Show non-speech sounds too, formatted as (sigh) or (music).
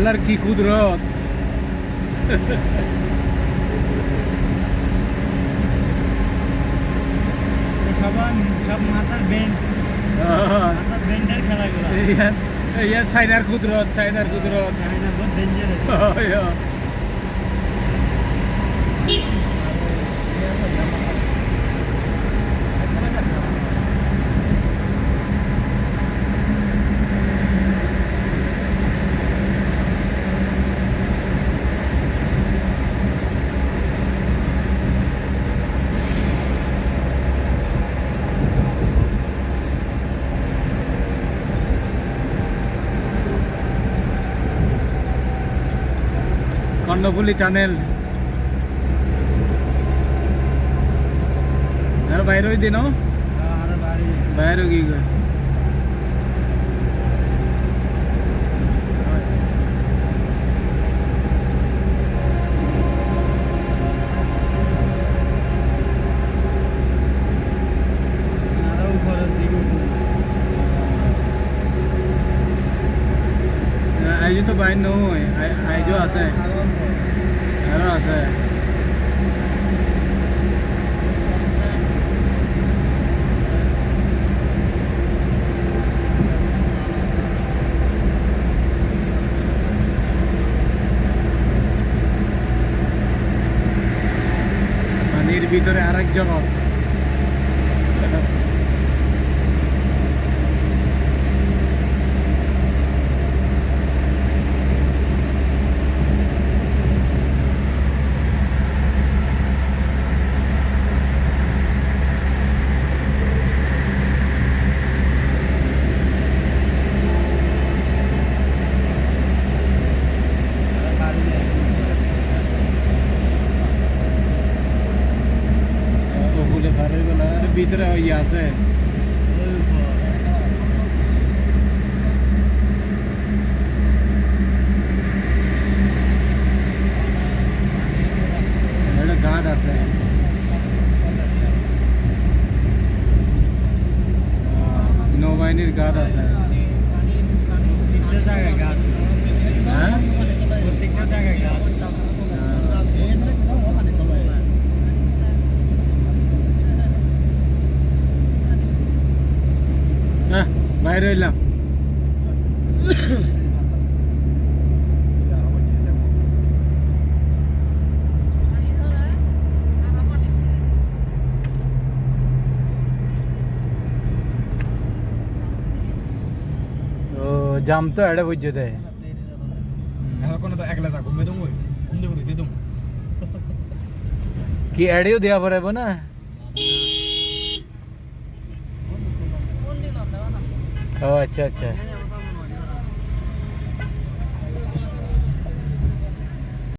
আল্লাহর কি কুদরত? সবার সব মাথার বেন্ড মাথার বেন্ডের খেলাগুলো। চাইনার কুদরত চাইনার কুদরত। সাইনার বহুত ডেঞ্জারাস (laughs) কর্ণফুলি টানেল। আর বাইরে দিন বাইরে কি। আইজো তো বাইর নয় আইজো আছে। আছে ভিতরে আরেক জগৎ। বেলা আর ভিতরে ওই আছে ওই উপর। একটা গার্ড আছে বাইরে তো জাম তো এড়ে বুঝছে দেয় এখন তো একলা উন্দে করে যেদুম কি এড়েও দেওয়া পড়াইব না ও আচ্ছা আচ্ছা।